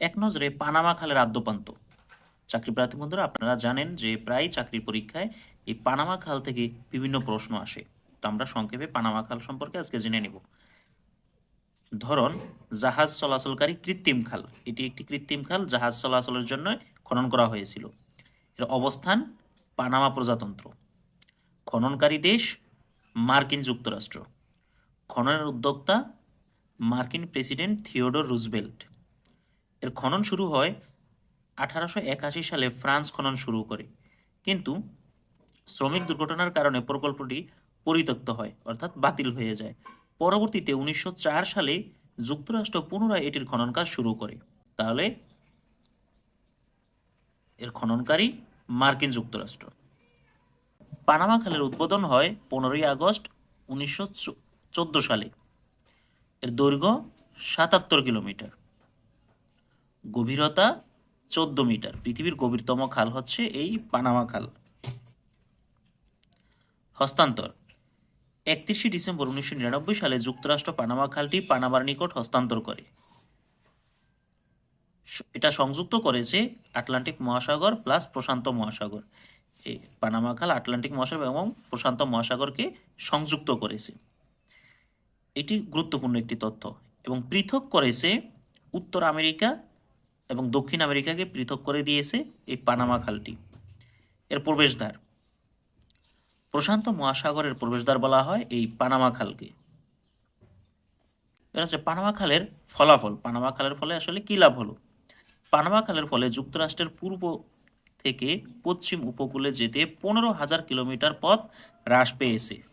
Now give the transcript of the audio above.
এক নজরে পানামা খালের আদ্যপান্ত। চাকরি প্রার্থী বন্ধুরা, আপনারা জানেন যে প্রায় চাকরির পরীক্ষায় এই পানামা খাল থেকে বিভিন্ন প্রশ্ন আসে। তো আমরা সংক্ষেপে পানামা খাল সম্পর্কে আজকে জেনে নেব। ধরন, জাহাজ চলাচলকারী কৃত্রিম খাল। এটি একটি কৃত্রিম খাল, জাহাজ চলাচলের জন্য খনন করা হয়েছিল। এর অবস্থান, পানামা প্রজাতন্ত্র। খননকারী দেশ, মার্কিন যুক্তরাষ্ট্র। খননের উদ্যোক্তা, মার্কিন প্রেসিডেন্ট থিওডোর রুজভেল্ট। এর খনন শুরু হয় আঠারোশো একাশি সালে ফ্রান্স খনন শুরু করে। কিন্তু শ্রমিক দুর্ঘটনার কারণে প্রকল্পটি পরিত্যক্ত হয়, অর্থাৎ বাতিল হয়ে যায়। পরবর্তীতে উনিশশো চার সালে যুক্তরাষ্ট্র পুনরায় এটির খনন কাজ শুরু করে। তাহলে এর খননকারী মার্কিন যুক্তরাষ্ট্র। পানামা খালের উদ্বোধন হয় পনেরোই আগস্ট উনিশশো চোদ্দ সালে। এর দৈর্ঘ্য সাতাত্তর কিলোমিটার। গভীরতা চোদ্দ মিটার। পৃথিবীর গভীরতম খাল হচ্ছে এই পানামা খাল। হস্তান্তর। একত্রিশে ডিসেম্বর উনিশশো নিরানব্বই সালে যুক্তরাষ্ট্র পানামা খালটি পানামার নিকট হস্তান্তর করে। এটা সংযুক্ত করেছে আটলান্টিক মহাসাগর প্লাস প্রশান্ত মহাসাগর। পানামা খাল আটলান্টিক মহাসাগর এবং প্রশান্ত মহাসাগরকে সংযুক্ত করেছে। এটি গুরুত্বপূর্ণ একটি তথ্য এবং পৃথক করেছে উত্তর আমেরিকা এবং দক্ষিণ আমেরিকাকে পৃথক করে দিয়েছে এই পানামা খালটি। এর প্রবেশদ্বার। প্রশান্ত মহাসাগরের প্রবেশদ্বার বলা হয় এই পানামা খালকে। এবার হচ্ছে পানামা খালের ফলাফল। পানামা খালের ফলে আসলে কি লাভ হলো? পানামা খালের ফলে যুক্তরাষ্ট্রের পূর্ব থেকে পশ্চিম উপকূলে যেতে পনেরো হাজার কিলোমিটার পথ হ্রাস পেয়েছে।